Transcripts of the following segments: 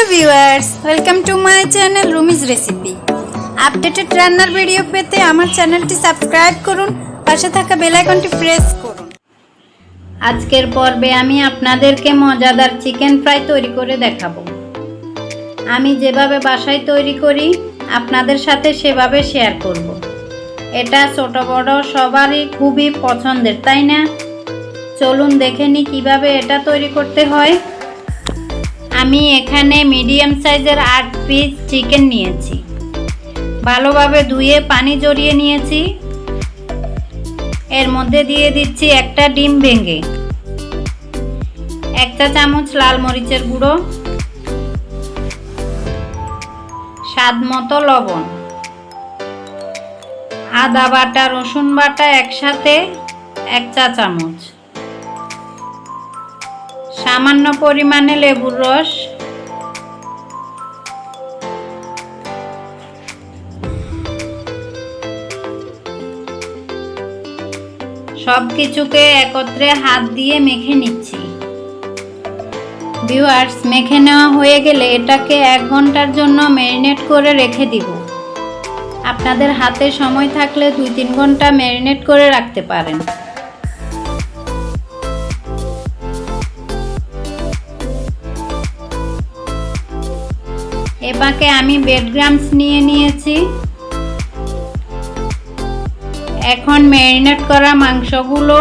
Hello viewers welcome to my channel Rumi's recipe updated রান্নার video পেতে আমার চ্যানেলটি সাবস্ক্রাইব করুন, পাশে থাকা বেল আইকনটি প্রেস করুন। আজকের পর্বে আমি আপনাদেরকে মজাদার চিকেন ফ্রাই তৈরি করে দেখাবো। আমি যেভাবে বাসায় তৈরি করি, আপনাদের সাথে সেভাবে শেয়ার করব। এটা ছোট বড় সবারই খুবই পছন্দের, তাই না? চলুন দেখে নিই কীভাবে এটা তৈরি করতে হয়। আমি এখানে মিডিয়াম সাইজের আট পিস চিকেন নিয়েছি। ভালোভাবে ধুয়ে পানি জড়িয়ে নিয়েছি। এর মধ্যে দিয়ে দিচ্ছি একটা ডিম ভেঙে। এক চা চামচ লাল মরিচের গুঁড়ো। স্বাদ মতো লবণ। আদা বাটা, রসুন বাটা একসাথে এক চা চামচ। সামান্য পরিমাণে লেবুর রস। সব কিছুকে একত্রে হাত দিয়ে মেখে নিচ্ছি। ভিউয়ার্স, মেখে নেওয়া হয়ে গেলে এটাকে এক ঘণ্টার জন্য ম্যারিনেট করে রেখে দিব। আপনাদের হাতে সময় থাকলে দুই তিন ঘণ্টা ম্যারিনেট করে রাখতে পারেন। এপাকে আমি বেড গ্রামস নিয়ে নিয়েছি। এখন ম্যারিনেট করা মাংসগুলো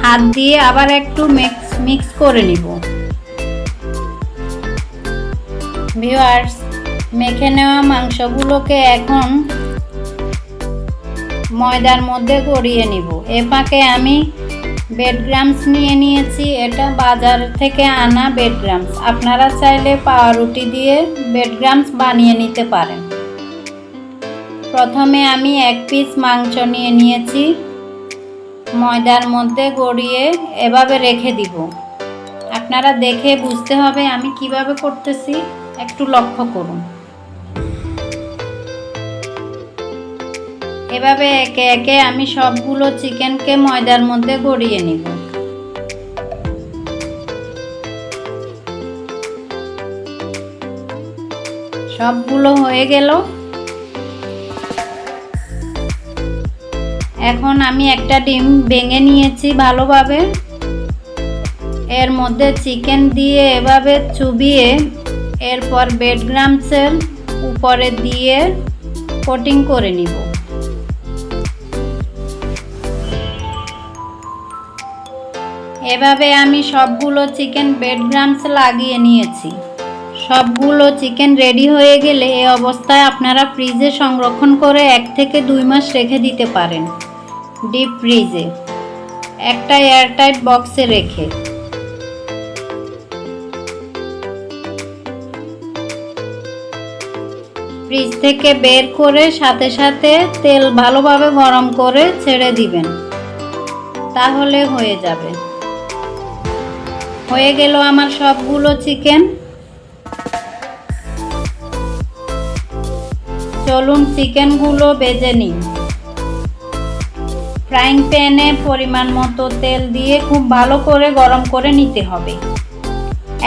হাত দিয়ে আবার একটু মিক্স মিক্স করে নিব। ভিউয়ার্স মেখে নেওয়া মাংসগুলোকে এখন ময়দার মধ্যে গড়িয়ে নিব। এ আমি বেড গ্রামস নিয়ে নিয়েছি, এটা বাজার থেকে আনা বেড গ্রামস আপনারা চাইলে পাউরুটি দিয়ে বেড গ্রামস বানিয়ে নিতে পারেন। প্রথমে আমি এক পিস মাংস নিয়ে নিয়েছি। ময়দার মধ্যে গড়িয়ে এভাবে রেখে দিব। আপনারা দেখে বুঝতে হবে আমি কীভাবে করতেছি, একটু লক্ষ্য করুন। এভাবে একে একে আমি সবগুলো চিকেনকে ময়দার মধ্যে গড়িয়ে নিব। সবগুলো হয়ে গেল। এখন আমি একটা ডিম ভেঙে নিয়েছি ভালোভাবে। এর মধ্যে চিকেন দিয়ে এভাবে চুবিয়ে, এরপর বেড গ্রামসের উপরে দিয়ে কোটিং করে নিব। এভাবে আমি সবগুলো চিকেন বেড গ্রামস লাগিয়ে নিয়েছি। সবগুলো চিকেন রেডি হয়ে গেলে এই অবস্থায় আপনারা ফ্রিজে সংরক্ষণ করে এক থেকে দুই মাস রেখে দিতে পারেন। ডিপ ফ্রিজে একটা এয়ারটাইট বক্সে রেখে। ফ্রিজ থেকে বের করে সাথে সাথে তেল ভালোভাবে গরম করে ছেড়ে দিবেন। তাহলে হয়ে যাবে। হয়ে গেল আমার সবগুলো চিকেন চলুন চিকেনগুলো বেজে নিই। ফ্রাইং প্যানে পরিমাণ মতো তেল দিয়ে খুব ভালো করে গরম করে নিতে হবে।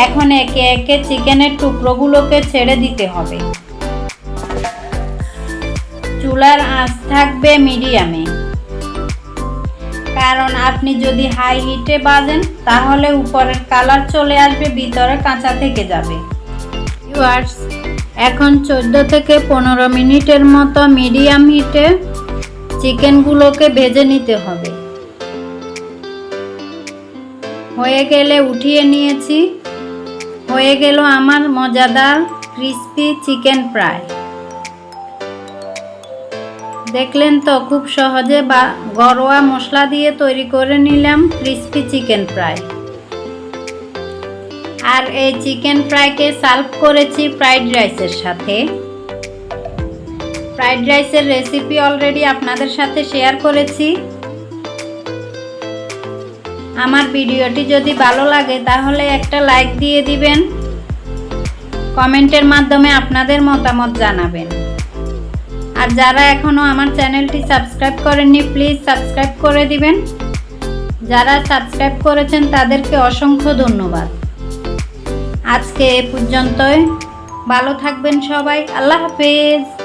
এখন একে একে চিকেনের টুকরোগুলোকে ছেড়ে দিতে হবে। চুলার আঁচ থাকবে মিডিয়ামে। কারণ আপনি যদি হাই হিটে বাজেন, তাহলে উপরের কালার চলে আসবে, ভিতরে কাঁচা থেকে যাবে। ভিউয়ার্স এখন চোদ্দ থেকে পনেরো মিনিটের মতো মিডিয়াম হিটে চিকেনগুলোকে ভেজে নিতে হবে। হয়ে গেলে উঠিয়ে নিয়েছি। হয়ে গেল আমার মজাদার ক্রিস্পি চিকেন ফ্রাই দেখলেন তো, খুব সহজে বা ঘরোয়া মশলা দিয়ে তৈরি করে নিলাম ক্রিস্পি চিকেন ফ্রাই আর এই চিকেন ফ্রাইকে সার্ভ করেছি ফ্রাইড রাইসের সাথে। ফ্রাইড রাইসের রেসিপি অলরেডি আপনাদের সাথে শেয়ার করেছি। আমার ভিডিওটি যদি ভালো লাগে, তাহলে একটা লাইক দিয়ে দিবেন। কমেন্টের মাধ্যমে আপনাদের মতামত জানাবেন। আর যারা এখনও আমার চ্যানেলটি সাবস্ক্রাইব করেননি, প্লিজ সাবস্ক্রাইব করে দিবেন। যারা সাবস্ক্রাইব করেছেন, তাদেরকে অসংখ্য ধন্যবাদ। আজকে এ পর্যন্তই। ভালো থাকবেন সবাই। আল্লাহ হাফেজ।